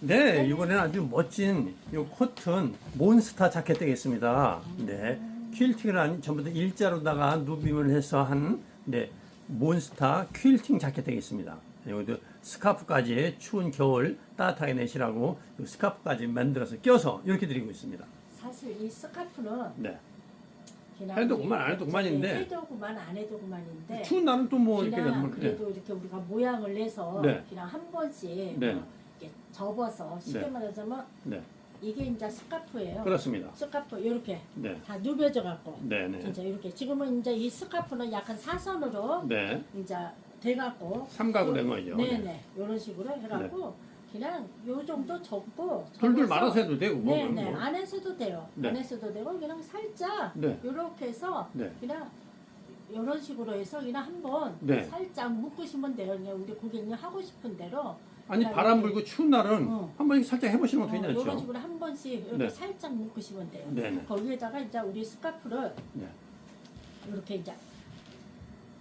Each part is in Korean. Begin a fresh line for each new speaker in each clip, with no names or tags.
네, 이번에는 아주 멋진 이 코튼 몬스타 자켓 되겠습니다. 네, 퀼팅을 한 전부 다 일자로다가 누빔을 해서 한 네, 몬스타 퀼팅 자켓 되겠습니다. 여기도 스카프까지 추운 겨울 따뜻하게 내시라고 이 스카프까지 만들어서 껴서 이렇게 드리고 있습니다.
사실 이 스카프는
네, 해도 그만 안 해도 그만인데.
해도 그만 안 해도 그만인데
추운 날은 또 뭐 이렇게
그냥
그래.
그래도 이렇게 우리가 모양을 내서
네.
그냥 한 번씩
네.
뭐 이렇게 접어서 쉽게
네.
말하자면
네,
이게 이제 스카프예요.
그렇습니다.
스카프 이렇게
네,
다 누벼져 갖고
네, 네,
진짜 이렇게 지금은 이제 이 스카프는 약간 사선으로
네,
이제 돼 갖고
삼각으로 된 거죠.
네네 이런 식으로 해갖고 그냥 요 정도 접고
돌돌
접어서
말아서 해도 되고 뭐.
네네
거.
안에서도 돼요.
네.
안에서도 되고 그냥 살짝
네,
이렇게 해서
네,
그냥 이런 식으로 해서 그냥 한번
네.
살짝 묶으시면 돼요. 그냥 우리 고객님 하고 싶은 대로
아니 바람 불고 추운 날은
어.
한 번씩 살짝 해보시는 것도
어,
괜찮죠.
식으로 한 번씩 이렇게
네.
살짝 묶으시면 돼요.
네네.
거기에다가 이제 우리 스카프를
네.
이렇게 이제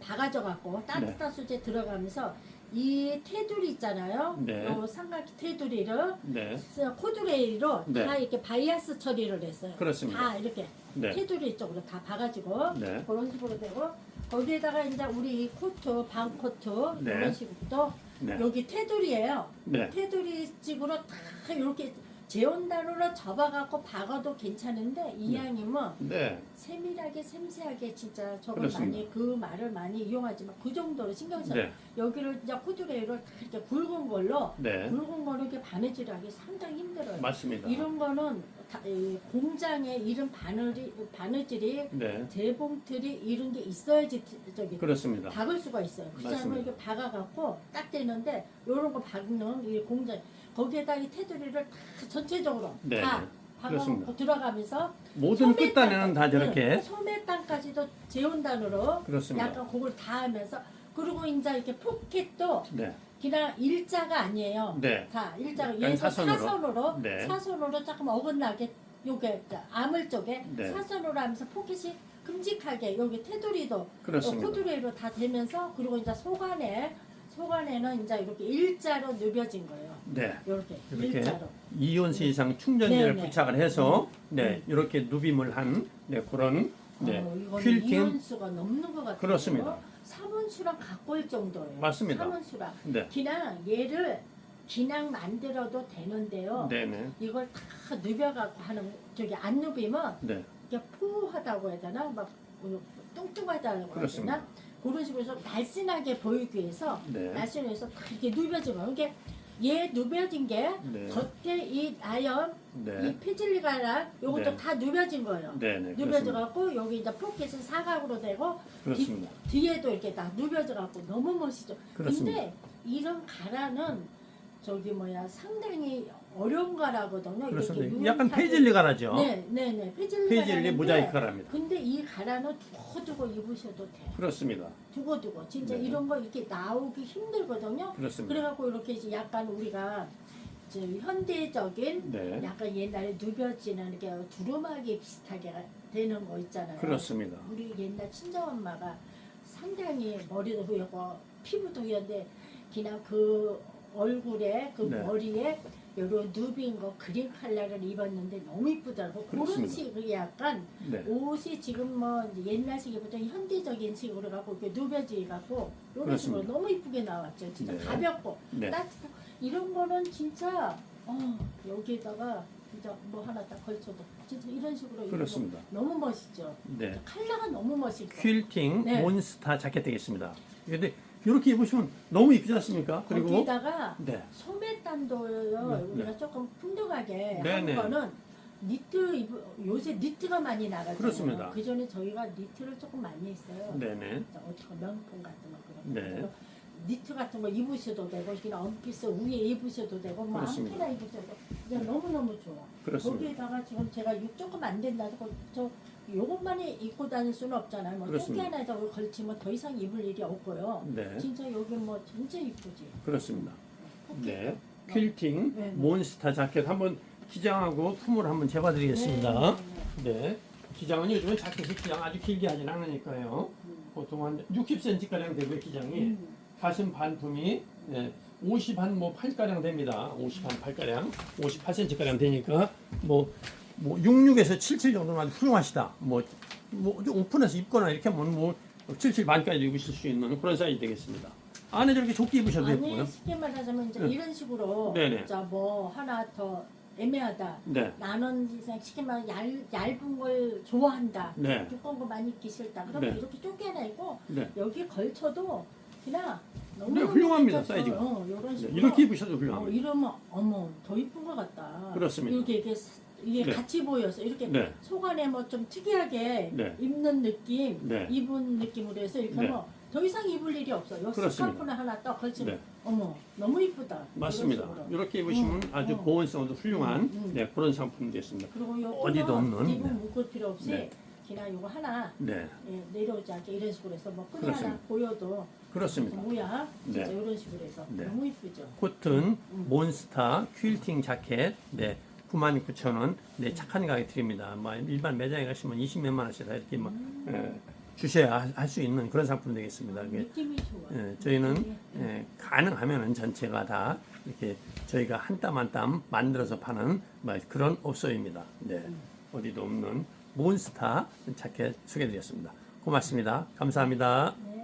박아져 갖고
네.
따뜻한 수제 들어가면서 이 테두리 있잖아요.
네.
요 삼각 테두리를
네.
코드레일로
네.
다 이렇게 바이아스 처리를 했어요.
그렇습니다.
다 이렇게
네.
테두리 쪽으로 다 봐가지고
네.
그런 식으로 되고 거기에다가 이제 우리 이 코트 반 코트
네.
이런 식으로
네.
여기 테두리예요.
네.
테두리 쪽으로 다 이렇게 재온단으로 접어갖고 박아도 괜찮은데 이양님은
네.
세밀하게 섬세하게 진짜 저걸
그렇습니다.
많이 그 말을 많이 이용하지만 그 정도로 신경 써.
네.
여기를 이제 코드레일을 다 이렇게 굵은 걸로
네.
굵은 거를 이렇게 바느질하기 상당히 힘들어요.
맞습니다.
이런 거는 다, 이 공장에 이런 바늘이 바느질이
네.
재봉틀이 이런 게 있어야지 저기
그렇습니다.
박을 수가 있어요. 않으면
맞습니다.
이렇게 박아갖고 딱 되는데 이런 거 박는 이 공장 거기에다 이 테두리를 다 전체적으로
네,
다
네.
박아갖고
그렇습니다.
들어가면서
모든
소매
끝단에는 다
땅,
저렇게
네, 소매 땅까지도 재온단으로
그렇습니다.
약간 그걸 다 하면서 그리고 이제 이렇게 포켓도
네.
그냥 일자가 아니에요.
네.
다
약간
얘도
사선으로.
사선으로
네.
사선으로 조금 어긋나게 요게 아물 쪽에
네.
사선으로 하면서 포켓이 큼직하게 여기 테두리도
그렇습니다.
코드레이로 다 되면서 그리고 이제 속안에 속안에는 이제 이렇게 일자로 누벼진 거예요.
네.
이렇게,
이렇게
일자로.
이온수 이상 충전기를
네, 네.
부착을 해서
음.
네, 이렇게 누빔을 한 네, 그런 네.
어, 이거는
퀼팅
이온수가 넘는 것 같아요.
그렇습니다.
사문수랑 가까울 정도예요.
맞습니다.
사문수랑
네.
그냥 얘를 그냥 만들어도 되는데요.
네, 네.
이걸 다 누벼갖고 하는 저기 안 누비면
네.
이게 포하다고 해야 되나 막 뭐, 뚱뚱하다고 해야
그렇습니다.
되나 그런 식으로 해서 날씬하게 보이기 위해서
네.
날씬하게 해서 다 이렇게 누벼지면 이게 얘 누벼진 게
네.
겉에 이 아연
네.
이 피질리가랑 요것도
네.
다 누벼진 거예요.
네, 네.
누벼져. 갖고 여기 이제 포켓은 사각으로 되고
그렇습니다.
뒤, 뒤에도 이렇게 다 누벼져 갖고 너무 멋있죠.
그렇습니다.
근데 이런 가라는 저기 뭐야 상당히 어려운 가라거든요. 이렇게
약간 페이즐리 가라죠.
네, 네, 네. 페이즐리 가라인데
모자이크 가랍니다.
근데 이 가라는 두고두고 입으셔도 돼요.
그렇습니다.
두고두고 진짜
네.
이런 거 이렇게 나오기 힘들거든요.
그렇습니다.
그래갖고 이렇게 이제 약간 우리가 저 현대적인
네.
약간 옛날에 누벼지는 게 두루마기 비슷하게 되는 거 있잖아요.
그렇습니다.
우리 옛날 친정 엄마가 상당히 머리도 후였고 피부도 후였는데 그냥 그 얼굴에 그
네.
머리에 요런 누빈 거 그린 컬러를 입었는데 너무 이쁘더라고. 그런
그렇습니다.
식의 약간
네.
옷이 지금 뭐 이제 옛날식이부터 현대적인 식으로 갖고 이렇게 누벼지 갖고 이런 식으로
그렇습니다.
너무 이쁘게 나왔죠. 진짜
네.
가볍고
네.
따뜻하고 이런 거는 진짜 어, 여기에다가 진짜 뭐 하나 딱 걸쳐도 진짜 이런 식으로 입으면
그렇습니다.
너무 멋있죠.
네.
컬러가 너무 멋있고.
퀼팅
네.
몬스타 자켓 되겠습니다. 근데 이렇게 입으시면 너무 이쁘지 않습니까? 그리고
거기다가
네.
소매 단도요
네,
우리가
네.
조금 풍부하게
네,
한
네.
거는 니트 입- 요새 니트가 많이 나가잖아요.
그렇습니다.
그 전에 저희가 니트를 조금 많이 했어요.
네네.
어떻게 명품 같은 거 그런 거.
네.
니트 같은 거 입으셔도 되고 그냥 원피스 위에 입으셔도 되고 뭐
그렇습니다.
아무나 입으셔도 그냥 너무 너무 좋아.
그렇습니다.
거기에다가 지금 제가 육 조금 안 된다고 저 요것만 입고 다닐 수는 없잖아요. 뭐
그렇습니다.
조끼 하나에다 걸치면 더 이상 입을 일이 없고요.
네.
진짜 여기 뭐 진짜 이쁘지.
그렇습니다. 네. 퀼팅
네, 네.
몬스타 자켓 한번 기장하고 품을 한번 재봐드리겠습니다.
네,
네. 기장은 요즘은 자켓이 기장 아주 길게 하진 않으니까요.
음.
보통 한 60cm 가량 되고요 기장이
음.
가슴 반품이 네, 50 한 뭐 8가량 됩니다. 50 한 8가량, 58cm 가량 되니까 뭐, 뭐 66에서 77 정도만 훌륭하시다. 뭐, 뭐 오픈해서 입거나 이렇게 하면 뭐 77 반까지 입으실 수 있는 그런 사이즈 되겠습니다. 안에 저렇게 좁게 입으셔도
아니
되고요.
쉽게 말하자면 이제
네.
이런 식으로
네네.
자뭐 하나 더 애매하다.
네,
나는 그냥 쉽게 말해 얇, 얇은 걸 좋아한다.
네,
두꺼운 거 많이 입기 싫다. 그러면
네.
이렇게 쪼개나 있고
네.
여기 걸쳐도 그냥 너무
네, 훌륭합니다,
괜찮죠.
사이즈가.
어, 이런
네,
식으로.
이렇게 입으셔도
어,
훌륭합니다.
이러면 어머 더 이쁜 것 같다.
그렇습니다.
이렇게 이게 이게
네.
같이 보여서 이렇게
네.
속 안에 뭐 좀 특이하게
네.
입는 느낌,
네.
입은 느낌으로 해서 이렇게
네.
하면 더 이상 입을 일이 없어. 여기
그렇습니다.
스카프나 하나 딱 걸치면
네.
어머 너무 이쁘다.
맞습니다.
이런 식으로.
이렇게 입으시면
음,
아주
음.
보온성도 훌륭한
음, 음.
네, 그런 상품이 됐습니다.
그리고 요
어디도 없는,
입은
네.
묶을 필요 없이
네.
그냥 요거 하나
네,
예, 내려오지 않게 이런 식으로 해서 뭐 끈이 하나. 보여도
그렇습니다.
뭐야 진짜
네.
이런 식으로 해서
네.
너무 이쁘죠.
코튼,
음.
몬스타, 퀼팅 자켓, 네, 99,000원, 네, 착한 가격 드립니다. 뭐 일반 매장에 가시면 20몇만 원씩 다 이렇게 뭐 예, 주셔야 할 수 있는 그런 상품 되겠습니다. 이게
느낌이 좋아.
예, 저희는
네.
예, 가능하면은 전체가 다 이렇게 저희가 한 땀 한 땀 만들어서 파는 뭐 그런 업소입니다. 네, 어디도 없는 몬스타 자켓 소개드렸습니다. 고맙습니다. 감사합니다.
네.